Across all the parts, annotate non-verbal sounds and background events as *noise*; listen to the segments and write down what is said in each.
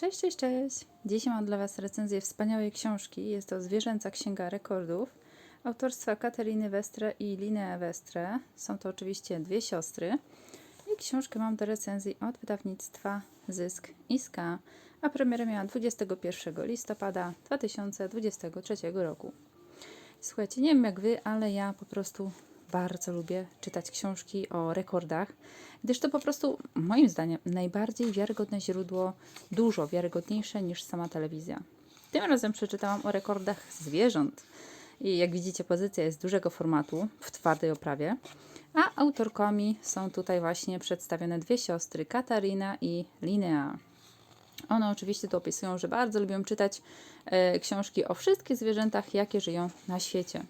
Cześć, cześć, cześć! Dziś mam dla Was recenzję wspaniałej książki. Jest to Zwierzęca Księga Rekordów autorstwa Kateriny Westre i Linnea Westre. Są to oczywiście dwie siostry. I książkę mam do recenzji od wydawnictwa Zysk Iska, a premierę miała 21 listopada 2023 roku. Słuchajcie, nie wiem jak Wy, ale ja po prostu bardzo lubię czytać książki o rekordach, gdyż to po prostu moim zdaniem najbardziej wiarygodne źródło, dużo wiarygodniejsze niż sama telewizja. Tym razem przeczytałam o rekordach zwierząt. I jak widzicie, pozycja jest dużego formatu w twardej oprawie, a autorkami są tutaj właśnie przedstawione dwie siostry, Katarina i Linnea. One oczywiście to opisują, że bardzo lubią czytać e, książki o wszystkich zwierzętach, jakie żyją na świecie.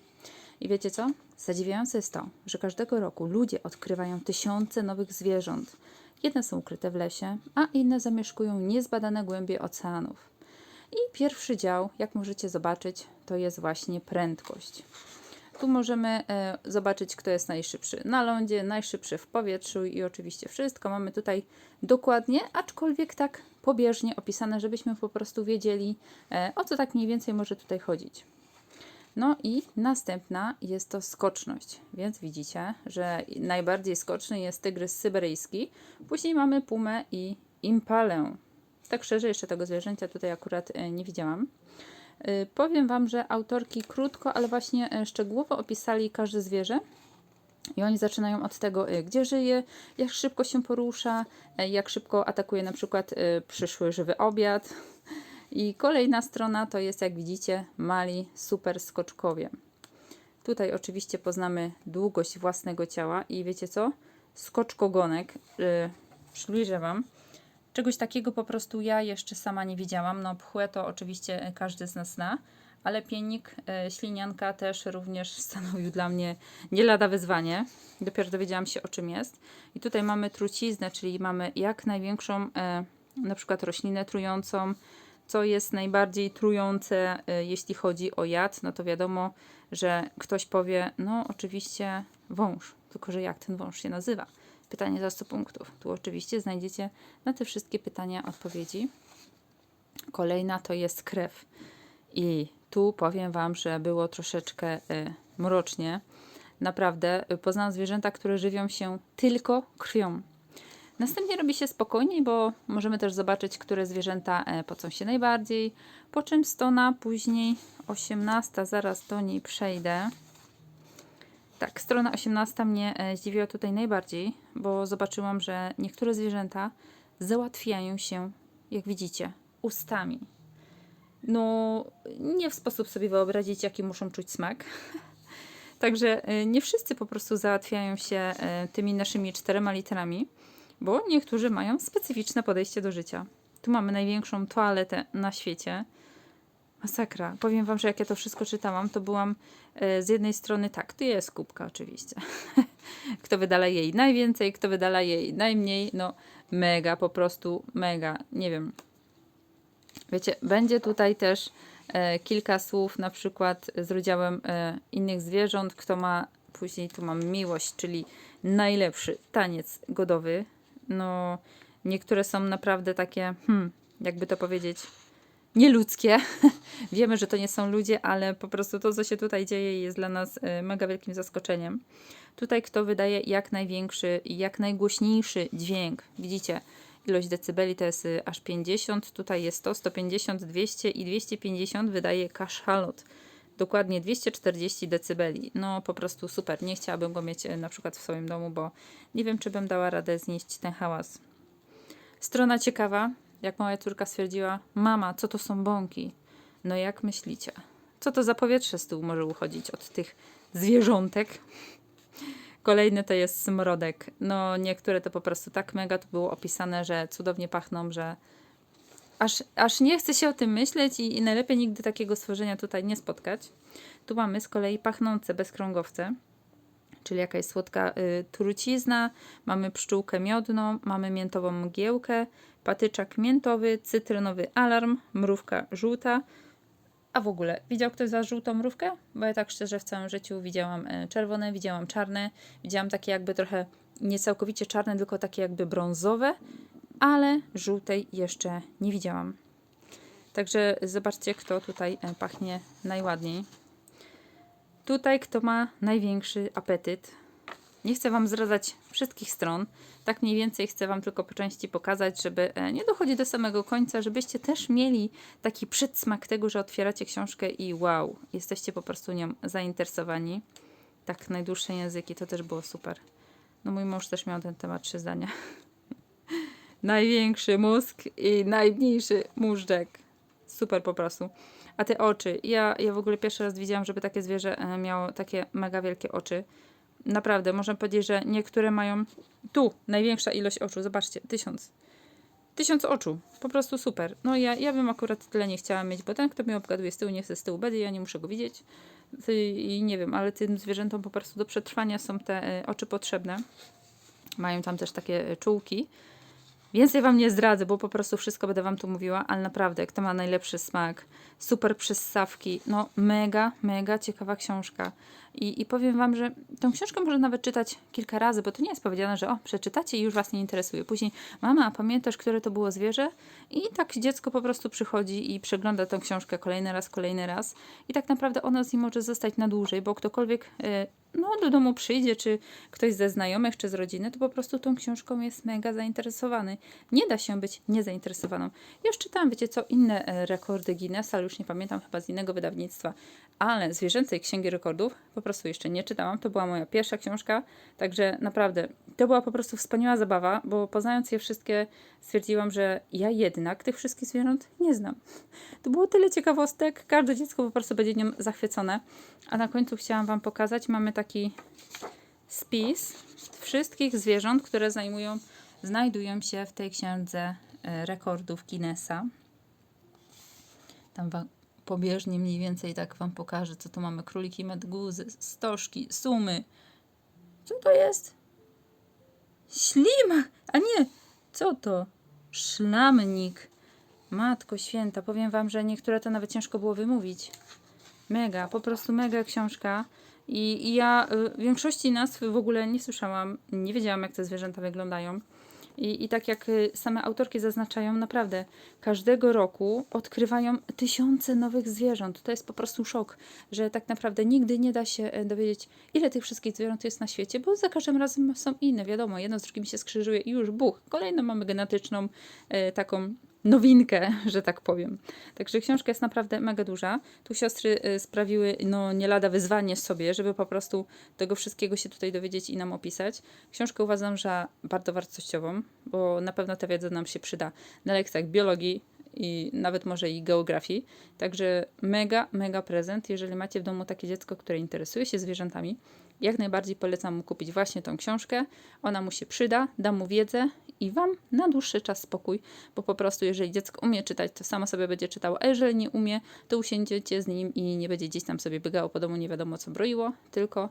I wiecie co? Zadziwiające jest to, że każdego roku ludzie odkrywają tysiące nowych zwierząt. Jedne są ukryte w lesie, a inne zamieszkują niezbadane głębie oceanów. I pierwszy dział, jak możecie zobaczyć, to jest właśnie prędkość. Tu możemy e, zobaczyć, kto jest najszybszy na lądzie, najszybszy w powietrzu i oczywiście wszystko mamy tutaj dokładnie, aczkolwiek tak pobieżnie opisane, żebyśmy po prostu wiedzieli, e, o co tak mniej więcej może tutaj chodzić. No i następna jest to skoczność, więc widzicie, że najbardziej skoczny jest tygrys syberyjski. Później mamy pumę i impalę. Tak szczerze, jeszcze tego zwierzęcia tutaj akurat e, nie widziałam. Y, Powiem Wam, że autorki krótko, ale właśnie e, szczegółowo opisali każde zwierzę. I oni zaczynają od tego, gdzie żyje, jak szybko się porusza, e, jak szybko atakuje na przykład przyszły żywy obiad. I kolejna strona to jest, jak widzicie, mali super skoczkowie. Tutaj oczywiście poznamy długość własnego ciała i wiecie co? Skoczkogonek. Yy, przybliżę Wam. Czegoś takiego po prostu ja jeszcze sama nie widziałam. No pchłę to oczywiście każdy z nas zna, ale pienik, e, ślinianka też również stanowił dla mnie nie lada wyzwanie. Dopiero dowiedziałam się o czym jest. I tutaj mamy truciznę, czyli mamy jak największą e, na przykład roślinę trującą, co jest najbardziej trujące, e, jeśli chodzi o jad, no to wiadomo, że ktoś powie, no oczywiście wąż, tylko że jak ten wąż się nazywa? Pytanie za 100 punktów. Tu oczywiście znajdziecie na te wszystkie pytania odpowiedzi. Kolejna to jest krew. I tu powiem Wam, że było troszeczkę y, mrocznie. Naprawdę y, poznałam zwierzęta, które żywią się tylko krwią. Następnie robi się spokojniej, bo możemy też zobaczyć, które zwierzęta e, pocą się najbardziej. Po czym stona później 18, zaraz do niej przejdę. Tak, strona 18 mnie e, zdziwiła tutaj najbardziej, bo zobaczyłam, że niektóre zwierzęta załatwiają się, jak widzicie, ustami. No, nie w sposób sobie wyobrazić, jaki muszą czuć smak. *laughs* Także e, nie wszyscy po prostu załatwiają się tymi naszymi czterema literami, bo niektórzy mają specyficzne podejście do życia. Tu mamy największą toaletę na świecie. Masakra. Powiem Wam, że jak ja to wszystko czytałam, to byłam e, z jednej strony tak, to jest kubka oczywiście. *laughs* kto wydala jej najwięcej, kto wydala jej najmniej, no mega, po prostu mega, nie wiem. Wiecie, będzie tutaj też e, kilka słów, na przykład z udziałem e, innych zwierząt, kto ma, później tu mam miłość, czyli najlepszy taniec godowy. No, niektóre są naprawdę takie, hmm, jakby to powiedzieć, nieludzkie. *laughs* Wiemy, że to nie są ludzie, ale po prostu to, co się tutaj dzieje, jest dla nas e, mega wielkim zaskoczeniem. Tutaj kto wydaje jak największy jak najgłośniejszy dźwięk. Widzicie, ilość decybeli to jest y, aż 50, tutaj jest 100, 150, 200 i 250 wydaje kaszalot. Dokładnie 240 decybeli. No po prostu super. Nie chciałabym go mieć y, na przykład w swoim domu, bo nie wiem, czy bym dała radę znieść ten hałas. Strona ciekawa, jak moja córka stwierdziła, mama, co to są bąki? No jak myślicie? Co to za powietrze z tyłu może uchodzić od tych zwierzątek? Kolejny to jest smrodek. No niektóre to po prostu tak mega tu było opisane, że cudownie pachną, że aż, aż nie chce się o tym myśleć i, i najlepiej nigdy takiego stworzenia tutaj nie spotkać. Tu mamy z kolei pachnące bezkrągowce, czyli jakaś słodka y, trucizna, mamy pszczółkę miodną, mamy miętową mgiełkę, patyczak miętowy, cytrynowy alarm, mrówka żółta, a w ogóle, widział ktoś z Was żółtą mrówkę? Bo ja tak szczerze w całym życiu widziałam e, czerwone, widziałam czarne, widziałam takie jakby trochę nie całkowicie czarne, tylko takie jakby brązowe. Ale żółtej jeszcze nie widziałam. Także zobaczcie, kto tutaj e, pachnie najładniej. Tutaj, kto ma największy apetyt. Nie chcę Wam zdradzać wszystkich stron. Tak mniej więcej chcę Wam tylko po części pokazać, żeby e, nie dochodzić do samego końca, żebyście też mieli taki przedsmak tego, że otwieracie książkę i wow, jesteście po prostu nią zainteresowani. Tak, najdłuższe języki, to też było super. No mój mąż też miał ten temat trzy zdania. *laughs* Największy mózg i najmniejszy móżdżek. Super po prostu. A te oczy. Ja, ja w ogóle pierwszy raz widziałam, żeby takie zwierzę e, miało takie mega wielkie oczy. Naprawdę, można powiedzieć, że niektóre mają. Tu największa ilość oczu. Zobaczcie, tysiąc. Tysiąc oczu. Po prostu super. No ja, ja bym akurat tyle nie chciała mieć, bo ten, kto mnie obgaduje z tyłu, nie chce z tyłu bedy, ja nie muszę go widzieć. I nie wiem, ale tym zwierzętom po prostu do przetrwania są te e, oczy potrzebne. Mają tam też takie e, czułki. Więcej wam nie zdradzę, bo po prostu wszystko będę wam tu mówiła, ale naprawdę, kto ma najlepszy smak, super przyssawki, no mega, mega ciekawa książka. I, I powiem wam, że tą książkę można nawet czytać kilka razy, bo to nie jest powiedziane, że o, przeczytacie i już was nie interesuje. Później, mama, pamiętasz, które to było zwierzę? I tak dziecko po prostu przychodzi i przegląda tą książkę kolejny raz, kolejny raz. I tak naprawdę ona z nim może zostać na dłużej, bo ktokolwiek e, no, do domu przyjdzie, czy ktoś ze znajomych, czy z rodziny, to po prostu tą książką jest mega zainteresowany. Nie da się być niezainteresowaną. Już czytałam, wiecie co, inne e, rekordy Guinnessa, ale już nie pamiętam, chyba z innego wydawnictwa, ale Zwierzęcej Księgi Rekordów po prostu jeszcze nie czytałam. To była moja pierwsza książka, także naprawdę to była po prostu wspaniała zabawa, bo poznając je wszystkie stwierdziłam, że ja jednak tych wszystkich zwierząt nie znam. To było tyle ciekawostek, każde dziecko po prostu będzie nią zachwycone. A na końcu chciałam Wam pokazać, mamy taki spis wszystkich zwierząt, które zajmują, znajdują się w tej księdze e, rekordów Guinnessa. Tam pobieżnie mniej więcej tak Wam pokażę, co tu mamy. Króliki, medguzy, stożki, sumy. Co to jest? Ślimak! A nie, co to? Szlamnik. Matko święta, powiem Wam, że niektóre to nawet ciężko było wymówić. Mega, po prostu mega książka. I, i ja y, większości nazw w ogóle nie słyszałam, nie wiedziałam, jak te zwierzęta wyglądają. I, I tak jak y, same autorki zaznaczają, naprawdę każdego roku odkrywają tysiące nowych zwierząt. To jest po prostu szok, że tak naprawdę nigdy nie da się e, dowiedzieć, ile tych wszystkich zwierząt jest na świecie, bo za każdym razem są inne. Wiadomo, jedno z drugim się skrzyżuje i już buch. Kolejną mamy genetyczną e, taką nowinkę, że tak powiem. Także książka jest naprawdę mega duża. Tu siostry y, sprawiły no, nie lada wyzwanie sobie, żeby po prostu tego wszystkiego się tutaj dowiedzieć i nam opisać. Książkę uważam, że bardzo wartościową, bo na pewno ta wiedza nam się przyda na lekcjach biologii i nawet może i geografii. Także mega, mega prezent. Jeżeli macie w domu takie dziecko, które interesuje się zwierzętami, jak najbardziej polecam mu kupić właśnie tą książkę. Ona mu się przyda, da mu wiedzę i Wam na dłuższy czas spokój, bo po prostu jeżeli dziecko umie czytać, to samo sobie będzie czytało, a jeżeli nie umie, to usiądziecie z nim i nie będzie gdzieś tam sobie biegało po domu, nie wiadomo co broiło, tylko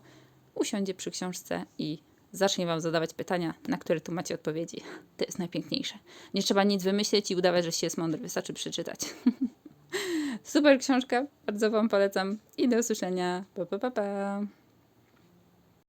usiądzie przy książce i zacznie Wam zadawać pytania, na które tu macie odpowiedzi. To jest najpiękniejsze. Nie trzeba nic wymyśleć i udawać, że się jest mądry, wystarczy przeczytać. *laughs* Super książka, bardzo Wam polecam i do usłyszenia. Pa, pa, pa, pa.